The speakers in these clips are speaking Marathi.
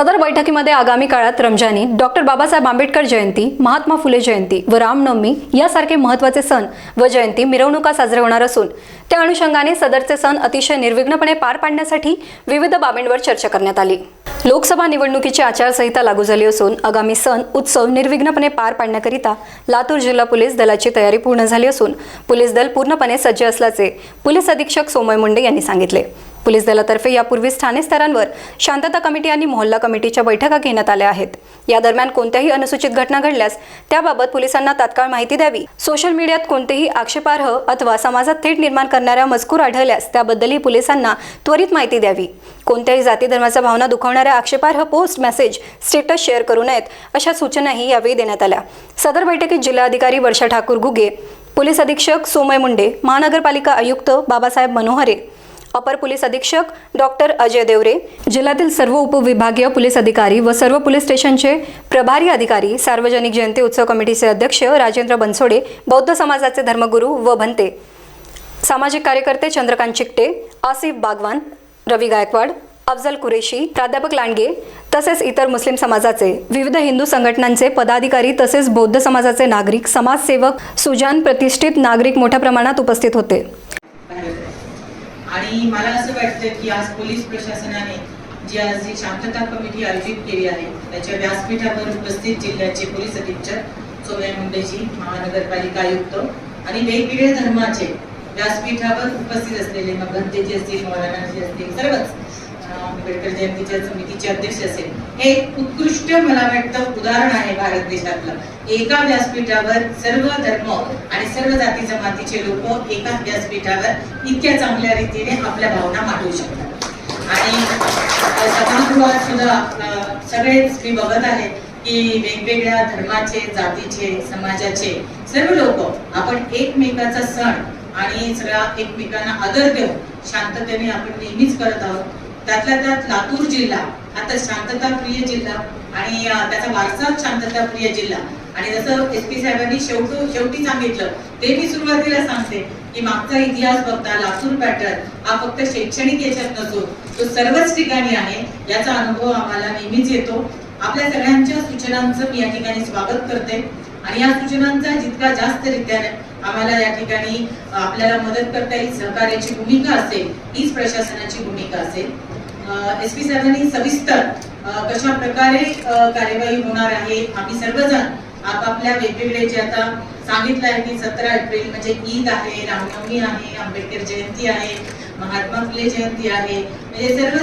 सदर बैठकीमध्ये आगामी काळात रमजानी डॉक्टर बाबासाहेब आंबेडकर जयंती महात्मा फुले जयंती व रामनवमी यासारखे महत्त्वाचे सण व जयंती मिरवणुका साजरे होणार असून त्या अनुषंगाने सदरचे सण अतिशय निर्विघ्नपणे पार पाडण्यासाठी विविध बाबींवर चर्चा करण्यात आली. लोकसभा निवडणुकीची आचारसंहिता लागू झाली असून आगामी सण उत्सव निर्विघ्नपणे पार पाडण्याकरिता लातूर जिल्हा पोलीस दलाची तयारी पूर्ण झाली असून पोलीस दल पूर्णपणे सज्ज असल्याचे पोलीस अधीक्षक सोमय मुंडे यांनी सांगितले. पोलीस दलातर्फे यापूर्वीच ठाणे स्तरांवर शांतता कमिटी आणि मोहल्ला कमिटीच्या बैठका घेण्यात आल्या आहेत. या दरम्यान कोणत्याही अनुसूचित घटना घडल्यास त्याबाबत पोलिसांना तात्काळ माहिती द्यावी. सोशल मीडियात कोणतेही आक्षेपार्ह अथवा समाजात थेट निर्माण करणाऱ्या मजकूर आढळल्यास त्याबद्दलही पोलिसांना त्वरित माहिती द्यावी. कोणत्याही जाती धर्माच्या भावना दुखावणाऱ्या आक्षेपार्ह पोस्ट मेसेज स्टेटस शेअर करू नयेत अशा सूचनाही यावेळी देण्यात आल्या. सदर बैठकीत जिल्हाधिकारी वर्षा ठाकूर घुगे पोलीस अधीक्षक सोमय मुंडे महानगरपालिका आयुक्त बाबासाहेब मनोहरे अपर पोलीस अधीक्षक डॉक्टर अजय देवरे जिल्ह्यातील सर्व उपविभागीय पोलीस अधिकारी व सर्व पोलीस स्टेशनचे प्रभारी अधिकारी सार्वजनिक जयंती उत्सव कमिटीचे अध्यक्ष राजेंद्र बनसोडे बौद्ध समाजाचे धर्मगुरू व भंते. सामाजिक कार्यकर्ते चंद्रकांत चिकटे आसिफ बागवान रवी गायकवाड अफजल कुरेशी प्राध्यापक लांडगे तसेच इतर मुस्लिम समाजाचे विविध हिंदू संघटनांचे पदाधिकारी तसेच बौद्ध समाजाचे नागरिक समाजसेवक सुजान प्रतिष्ठित नागरिक मोठ्या प्रमाणात उपस्थित होते. आणि मला असं वाटतं की आज पोलीस प्रशासनाने जी आज जी शांतता कमिटी आयोजित केली आहे त्याच्या व्यासपीठावर उपस्थित जिल्ह्याचे पोलीस अधीक्षक सोमया मुंडेजी महानगरपालिका आयुक्त आणि वेगवेगळ्या धर्माचे व्यासपीठावर उपस्थित असलेले मग गंतेचे असतील मौलानाचे असतील सर्वच आंबेडकर जयंतीच्या समितीचे अध्यक्ष असेल. हे एक उत्कृष्ट मला वाटतं उदाहरण आहे भारत देशातलं. एका व्यासपीठावर सर्व धर्म आणि सर्व जाती जमातीचे लोक एका व्यासपीठावर इतक्या चांगल्या रीतीने आपल्या भावना मांडू शकतात. आणि सभागृहात सुद्धा सगळेच मी बघत आहे की वेगवेगळ्या धर्माचे जातीचे समाजाचे सर्व लोक आपण एकमेकाचा सण आणि सगळ्या एकमेकांना आदर देऊन शांततेने आपण नेहमीच करत आहोत. त्यातल्या त्यात लातूर जिल्हा आता शांतता प्रिय जिल्हा आणि त्याचा वारसा शांतता प्रिय जिल्हा. आणि जसं एस पी साहेबांनी शेवट शेवटी सांगितलं ते मी सुरुवातीला सांगते की मागचा इतिहास बघता लातूर पॅटर्न हा फक्त शैक्षणिक याच्यात नसून तो सर्वच ठिकाणी आहे याचा अनुभव आम्हाला नेहमीच येतो. आपल्या सगळ्यांच्या सूचनांचं मी या ठिकाणी स्वागत करते. आणि या सूचनांचा जितका जास्त रित्याने आम्हाला या ठिकाणी आपल्याला मदत करता येईल सहकार्याची भूमिका असेल हीच प्रशासनाची भूमिका असेल. एस पी साहेबांनी सविस्तर कशा प्रकारे कार्यवाही होणार आहे आम्ही सर्वजण आपापल्या वेगवेगळे जे आता सांगितलं आहे की सतरा एप्रिल म्हणजे ईद आहे रामनवमी आहे आंबेडकर जयंती आहे महात्मा फुले जयंती आहे. म्हणजे सर्व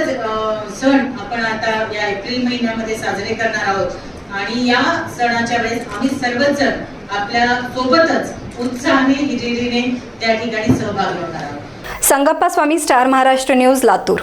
सण आपण आता या एप्रिल महिन्यामध्ये साजरे करणार आहोत. आणि या सणाच्या वेळेस आम्ही सर्वजण आपल्या सोबतच उत्साहाने हिरिरीने त्या ठिकाणी सहभागी होणार आहोत. Sangappa Swami star Maharashtra news Latur.